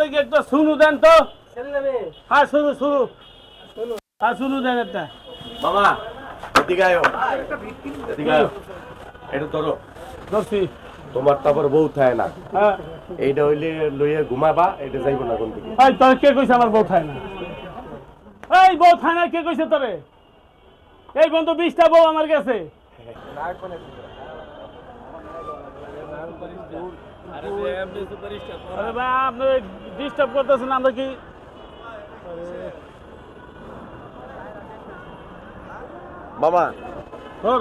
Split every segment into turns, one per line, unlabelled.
লেগে একটা শুনু দেন তো। হ্যাঁ শুরু শুরু হ্যাঁ শুরু দেন একটা।
মামা এদিকে আয়ো। এদিকে আয়ো। এটা ধরো।
ধরছি।
তোমার তারপর বউ থাকে না।
হ্যাঁ।
এইটা হইলে লইয়া ঘুমাবা এটা যাইব না কোন দিকে।
এই তোর কে কইছে আমার বউ খায় না? এই বউ খায় না কে কইছে তোরে? এই বন্ধু বিশটা বউ আমার কাছে আরে ভাই আপনি ডিস্টার্ব করতেছেন আমরা কি
মামা।
ধর।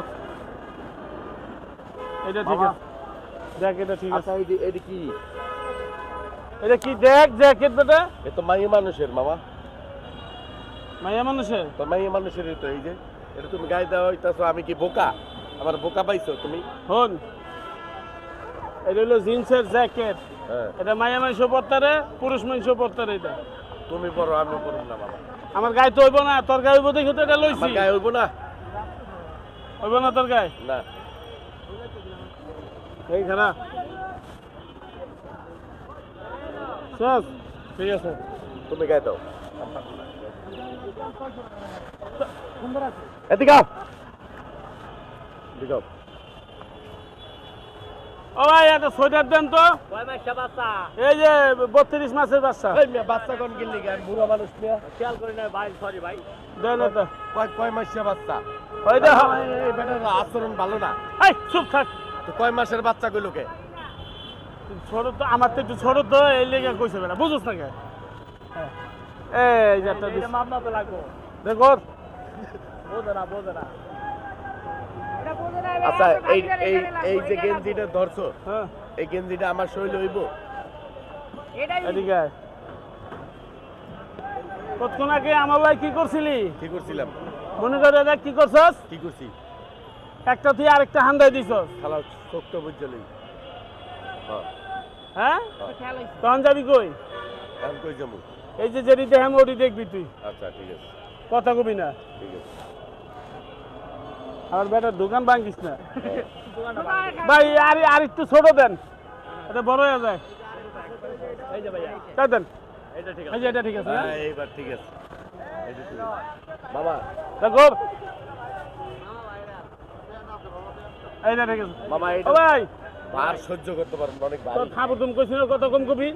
এটা ঠিক আছে। দেখ এটা ঠিক আছে।
আচ্ছা এইটা এটা কি?
এটা কি? দেখ জ্যাকেট বেটা।
এ তো মাইয়া মানুষের মামা।
মাইয়া মানুষের?
তো মাইয়া মানুষের তো এই যে। এটা তুমি গায়ে দেওয়া হইতাছো আমি কি বোকা? আমার বোকা পাইছো তুমি?
হন। এটা হলো জিন্সের জ্যাকেট।
হ্যাঁ।
এটা মাইয়া মানুষ পড়তারে পুরুষ মানুষ পড়তারে এটা।
তুমি পড়ো আমি পড়ব না মামা
আমার গায়ে তো হইব না তোর গায়ে হইব দেখি তো এটা লইছি।
গায়ে হইব না।
হইব না তোর গায়ে?
না।
এই খারাপ সব ঠিক আছে।
তুমি গায়ে দাও। এদিকে এদিকে।
ও ভাই একটা সোয়েটার দেন তো। এই যে বত্রিশ মাসের বাচ্চা।
এই মেয়ে বাচ্চা কোন গান মানুষ
খেয়াল করি না ভাই সরি ভাই।
দেন এটা।
কয় কয় মাসের বাচ্চা?
ওইটা
এই বেটার আচরণ ভালো না।
এই চুপ থাক।
তো কয় মাসের বাচ্চা গুলোকে
ছোট তো আমার তো একটু ছোট তো এই লেগে কইছে বেটা বুঝছ না কে? হ্যাঁ। এই যে একটা
মাপ মাপে লাগবো।
দেখো।
বোঝে না বোঝে না।
আচ্ছা এই এই এই যে গেঞ্জিটা ধরছো
হ্যাঁ।
এই গেঞ্জিটা আমার শরীর হইব।
কতক্ষণ আগে আমার ভাই কি করছিলি?
কি করছিলাম?
মনে করে দেখ কি করছস?
কি করছি?
একটা তুই আরেকটা হান্দাই দিছস।
খালা চোখটা হ্যাঁ, বুঝলি
হ্যাঁ। তখন যাবি কই?
আমি কই যাব?
এই যে যেটি দেখাম ওটি দেখবি তুই।
আচ্ছা ঠিক আছে।
কথা কবি না।
ঠিক আছে।
আমার বেটার দোকান ভাঙিস না। ভাই আর আর একটু ছোট দেন। এটা বড় হয়ে যায়। দেন
এটা ঠিক
এই যে এটা ঠিক আছে হ্যাঁ?
হ্যাঁ এইবার ঠিক আছে। এইটা মামা
দেখো এইটা ঠিক আছে।
মামা
ও
এটা
ভাই।
ভার সহ্য করতে পারব না, অনেক
তোর
ভারী
খাব তুমি কইছিল কত কম কবি?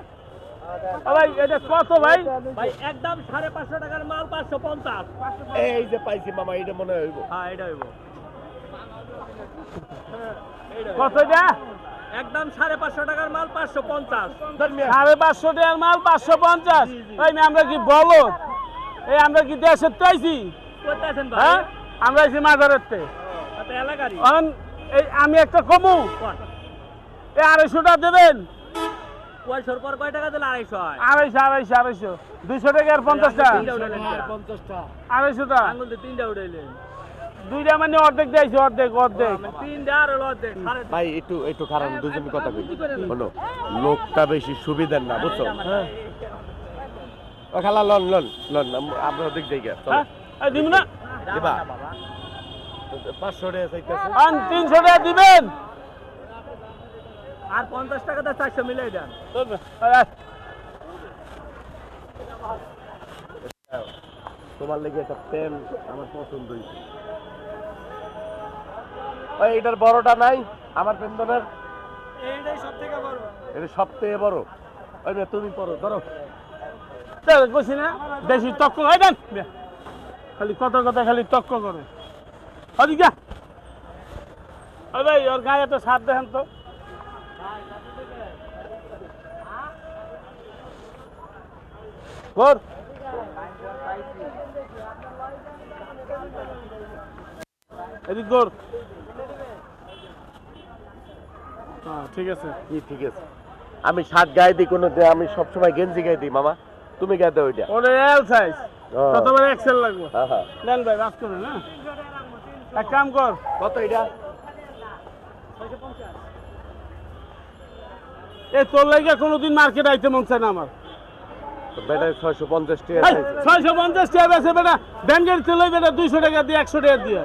ভাই এটা কত ভাই?
ভাই একদম সাড়ে পাঁচশো টাকার মাল পাঁচশো পঞ্চাশ।
এই যে পাইছি মামা এটা মনে হইব।
হ্যাঁ এটা হইব।
কত এটা?
একদম সাড়ে পাঁচশো টাকার মাল পাঁচশো পঞ্চাশ।
সাড়ে পাঁচশো টাকার মাল পাঁচশো পঞ্চাশ। এই আমরা কি বলো এই আমরা কি দেশের
ভাই?
হ্যাঁ? আমরা আইছি মাজারের তে
তাতে এলাকারই।
এখন এই আমি একটা কমু। এই আড়াইশোটা দেবেন?
পয়সার পর কয় টাকা দিলে আড়াইশো হয়?
আড়াইশো আড়াইশো আড়াইশো। দুইশো টাকা আর
উঠাইলেন।
আড়াইশোটা?
আঙুল দিয়ে তিনটা উঠাইলেন।
দুইটা মানে অর্ধেক দিয়েছি অর্ধেক অর্ধেক।
অর্ধেক
ভাই একটু একটু খারাপ দুজন কথা কই। লোকটা বেশি সুবিধার না বুঝছ?
হ্যাঁ
ও খালা লন লন লন আমরা
হ্যাঁ দিব না।
দিবা? পাঁচশো টাকা চাইতেছে।
আন তিনশো টাকা দিবেন।
আর পঞ্চাশ টাকা দিয়ে চারশো মিলাই দেন।
তোমার লেগে একটা পেন আমার পছন্দ হয়েছে। ওই এটার বড়টা নাই আমার পেন্দনের।
এইটাই সব থেকে বড়।
এটা সব থেকে বড়। ওই মেয়ে তুমি পড়ো ধরো।
কইছি না। বেশি তক্ক হয় দেন। খালি কত কথা খালি তক্ক করে। ওদিকে যা। ওই ভাই ওর গায়ে একটা সার দেখেন তো। কর এদিক কর হ্যাঁ ঠিক আছে।
কি ঠিক আছে। আমি শার্ট গায়ে দিই কোনো আমি সবসময় গেঞ্জি গায়ে দিই মামা। তুমি গায়ে দাও ওইটা।
এল সাইজ
হ্যাঁ।
কতবার এক্সেল লাগবে।
হ্যাঁ হ্যাঁ।
নেন ভাই বাস না এক কাম কর।
কত এটা?
এ তোর লাগে কোনোদিন মার্কেট আইতে মন চায় না আমার।
বেটা ছয়শো পঞ্চাশ টাকা
ছয়শো পঞ্চাশ টাকা বেছে বেটা ব্যাংকের তেল ওই বেটা দুইশো টাকা দিয়ে একশো টাকা দিয়ে।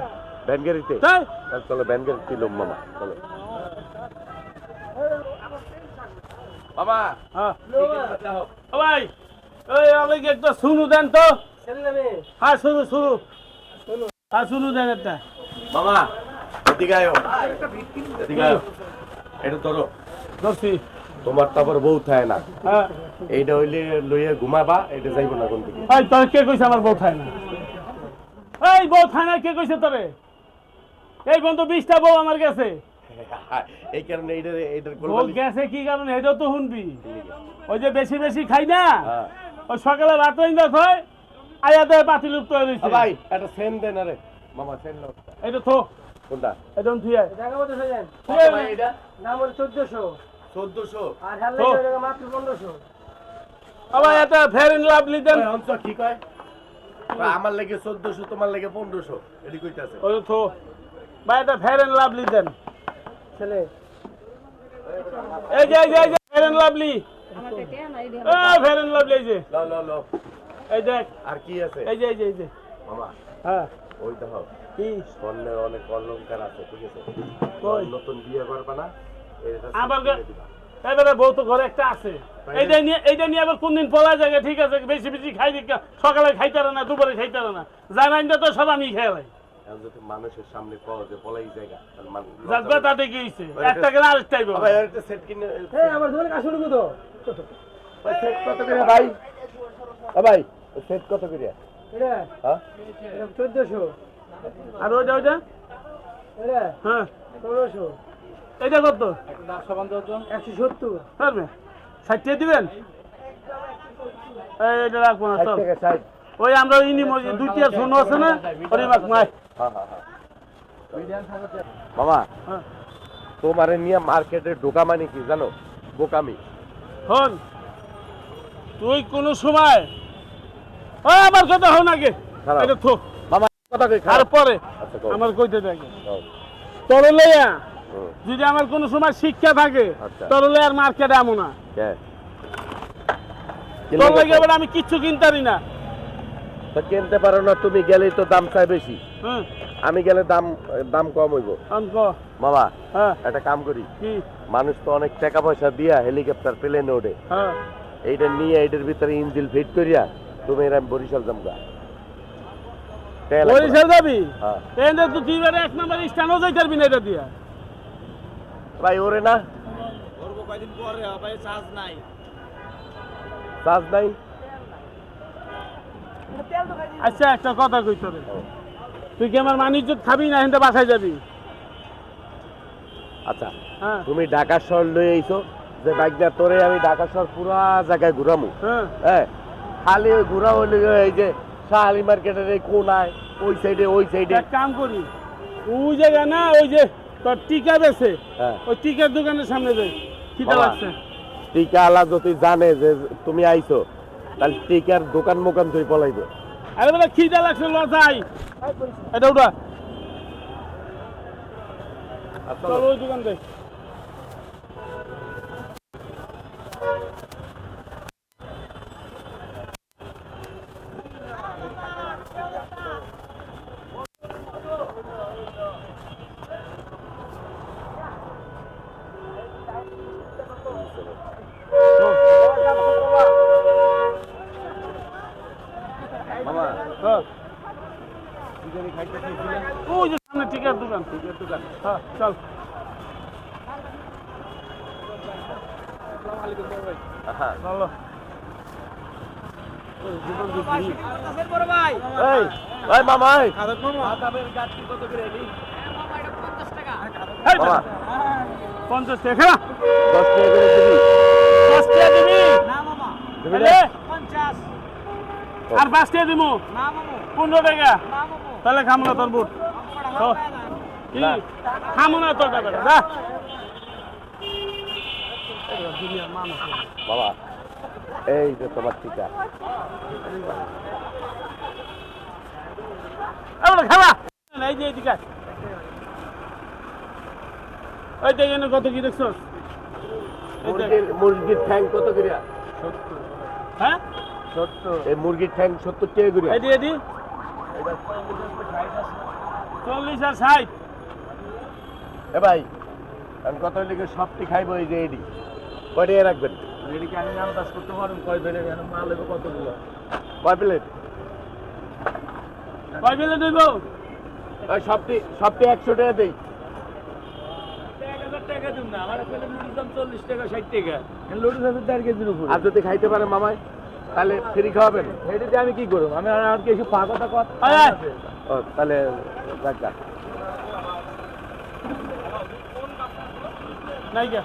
ব্যানগাড়িতে
তাই?
চলো ব্যানগাড়ি কিলো মামা চলো।
হ্যাঁ। ও ভাই ওই আমাকে একটা শুনু দেন তো? হ্যাঁ শুরু শুরু হ্যাঁ শুরু দেন একটা।
মামা এদিকে আয়ো। এদিকে আয়ো। এটা ধরো।
ধরছি।
তোমার তারপর বউ থাকে না।
হ্যাঁ।
এইটা হইলে লইয়া ঘুমাবা এটা যাইব না কোন দিকে।
এই তোর কে কইছে আমার বউ খায় না? এই বউ খায় না কে কইছে তোরে? এই বন্ধু বিশটা বউ আমার কাছে।
এই কারণে গোলমালি
গেছে কি কারণে? এটাও তো শুনবি। ওই যে বেশি বেশি খাই না?
হ্যাঁ।
ওই সকালে ভাত ইন্দাস হয় আয়া দেয় পাতি লুপ্ত হয়ে রয়েছে
ভাই একটা সেন দেন আরে মামা সেন নাও।
এটা থো।
কোনটা?
এটা থুয়ে আয়।
টাকা মতো সেজেন
ভাই এটা?
দাম হলো চোদ্দশো।
1400
আর
তো।
মাত্র পনেরোশো।
আবার এটা ফেয়ার ইন লাভলি দেন
ঠিক হয় ভাই, আমার লাগে 1400 তোমার লাগে 1500 এডি কইতাছে।
ওই থো। বা এটা ফেয়ার ইন লাভলি দেন
ছেলে।
এই যে এই যে এই যে fair and lovely fair and lovely এই যে। এই দেখ
আর কি আছে?
এই যে এই যে এই যে।
মামা
হ্যাঁ।
ওই দেখো
কি?
স্বর্ণের অনেক অলংকার আছে ঠিক আছে? নতুন বিয়ে করবা না?
আবার। এবারে বউ তো ঘরে একটা আছে। এইটা নিয়ে এইটা নিয়ে আবার কোন দিন পলা জায়গা ঠিক আছে বেশি বেশি খাই দিক সকালে খাইতে না দুপুরে খাইতে পারে না। জানাইনটা তো সব আমি খেয়ালাই
এখন যদি মানুষের সামনে যে পলাই জায়গা তাহলে মান-
যাবে তাতে কি একটা গেলে আরেকটাই।
ভাই, set কিনে-
হ্যাঁ আমার দোকানে
ভাই, set কত করে ভাই? এ ভাই, set কত করে?
এটা
হ্যাঁ?
এটা চোদ্দশো
আর ওইটা ওইটা
এটা
হ্যাঁ
পনেরোশো
এটা কত
একশো সত্তর
পারবে ষাটটিয়ে দিবেন এই এটা রাখব না সব ওই আমরা ইনি মজি দুইটি আর আছে না মাছ
হ্যাঁ, হ্যাঁ, হ্যাঁ। মামা তোমার নিয়ে মার্কেটে ঢোকা মানে কি জানো? বোকামি।
হন তুই কোনো সময় আমার কথা হন আগে।
খারাপ।
এটা থো।
মামা কথা কই
আর
খারাপ?
পরে
আচ্ছা কও।
আমার কইতে থাকে তোর লইয়া যদি আমার কোনো সময় শিক্ষা থাকে
আচ্ছা।
তোর লইয়া আর মার্কেটে আমো না।
কে?
তোর লাগে আমি কিচ্ছু কিনতারি না।
কিনতে পারো না তুমি গেলেই তো দাম চাই বেশি। আমি গেলে দাম দাম কম হইব। মামা
হ্যাঁ।
একটা কাম করি। মানুষ তো অনেক টাকা পয়সা দিয়া হেলিকপ্টার প্লেনে ওঠে।
হ্যাঁ।
এইটা নিয়ে এইটার ভিতরে ইঞ্জিল ফিট করিয়া তুমি এরা বরিশাল জামগা
বরিশাল যাবি?
হ্যাঁ।
তুই দুইবার এক নম্বর স্ট্যান্ডও যাই পারবি না এটা দিয়া।
ভাই ওরে না।
করব কয়দিন পরে ভাই চার্জ নাই।
চার্জ নাই?
আচ্ছা একটা কথা কই তোরে। তুই কি আমার মানিজ্য খাবি না হেনতে বাসায় যাবি?
আচ্ছা
হ্যাঁ।
তুমি ঢাকা শহর লয়ে আইছো যে বাইকটা তোরে আমি ঢাকা শহর পুরা জায়গায় ঘুরামু।
হ্যাঁ।
হ্যাঁ খালি ওই ঘুরা হইলে এই যে শাহালি মার্কেটের এই কোনায় ওই সাইডে ওই সাইডে
এক কাম করি ওই জায়গা না ওই যে তোর টিকা বেছে
হ্যাঁ।
ওই টিকার দোকানের সামনে যাই খিদা। লাগছে।
টিকা আলা যদি জানে যে তুমি আইছো তাহলে টিকার দোকান মোকান তুই পলাইবে।
আরে বলে খিদা লাগছে লজাই এটা উঠা। চলো ওই দোকান দেখ ওই যে সামনে টিকার দোকান টিকার দোকান। হ্যাঁ চল।
হ্যাঁ।
চলো
ভাই
মামা
পঞ্চাশ টাকা
দশ টাকা করে দিবি।
দশ টাকা দিবি?
পঞ্চাশ।
আর পাঁচ টাকা দিব?
না মামু।
পনেরো টাকা। তাহলে খামো না তোর বুট। খামো না তোর যা।
বাবা এই যে তোমার টিকা।
এই যে ওই কত কি দেখছস? দেখ।
মুরগির ঠ্যাং কত করিয়া
হ্যাঁ?
এই মুরগির ঠ্যাং সত্তর টাকা
এডি এডি চল্লিশ আর ষাট।
এ ভাই আমি কত লিখে সবটি খাইবো এই যে এডি। কয় রাখবেন?
রেডিকে আমি আন্দাজ করতে পারুন কয় ধরে মাল হবে কতগুলো?
কয় প্লেট?
কয়
ওই সবটি সবটি একশো টাকা দেই।
টাকা দিন না আমার দাম চল্লিশ টাকা ষাট টাকা। লুডুর আছে দেড় কেজির উপর
আর যদি খাইতে পারে মামাই? তাহলে ফ্রি খাওয়াবেন?
এটাতে আমি কি করব? আমি আর কথা
আয়, আয়।
ও তাহলে রাখা
নাই কে?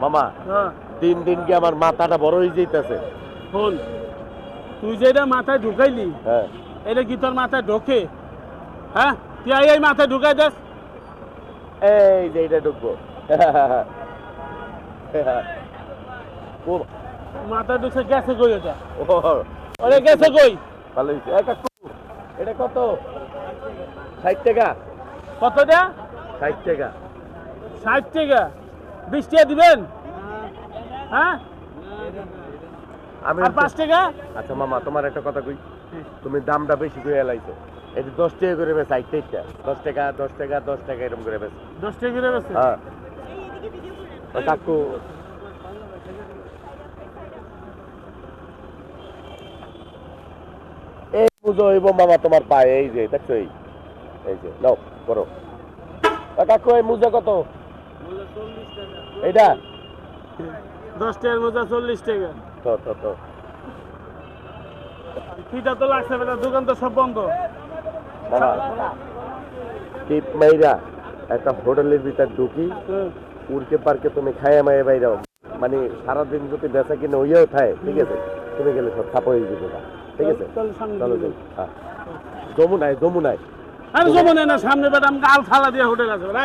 মামা
হ্যাঁ।
দিন দিন কি আমার মাথাটা বড় হয়ে যাইতেছে?
শোন তুই যেটা মাথায় ঢুকাইলি
হ্যাঁ।
এটা কি তোর মাথায় ঢোকে? হ্যাঁ? তুই এই মাথায় ঢুকাই দেস।
এই যে এটা ঢুকবো। ও,
মাথায় ঢুকছে গেছে কই ওটা ওরে গেছে কই?
ভালো হয়েছে। এটা কত? ষাট টাকা।
কতটা
ষাট টাকা।
ষাট টাকা। বিশ টাকা দিবেন? হ্যাঁ?
আমি
আর পাঁচ টাকা?
আচ্ছা মামা তোমার একটা কথা কই? তুমি দামটা বেশি করে এলাইছো এটা দশ টাকা করে বেশ ষাট টাকা দশ টাকা দশ টাকা দশ টাকা এরকম করে বেশ
দশ টাকা করে বেছে
হ্যাঁ। ও কাকু। এই পুজো হইব মামা তোমার পায়ে এই যে দেখছ এই। এই যে নাও করো। ও কাকু এই মুজা কত? এইটা?
দশ টাকার মধ্যে চল্লিশ টাকা।
তো তো তো।
ফিটা তো লাগছে বেটা দোকান তো সব বন্ধ।
টিপ মাইরা একটা হোটেলের ভিতরে ঢুকি। উড়কে পার্কে তুমি খাইয়া মায়ে বাইরাও মানে সারাদিন যদি বেচা কিনে ওইয়াও খায় ঠিক আছে? তুমি গেলে সব খাপ হয়ে যাবে ঠিক আছে?
চল।
যাই হ্যাঁ। যমুনায় যমুনায়।
আমি যমুনায় না সামনে বেটা আমাকে আলফালা দিয়ে হোটেল আছে বেটা।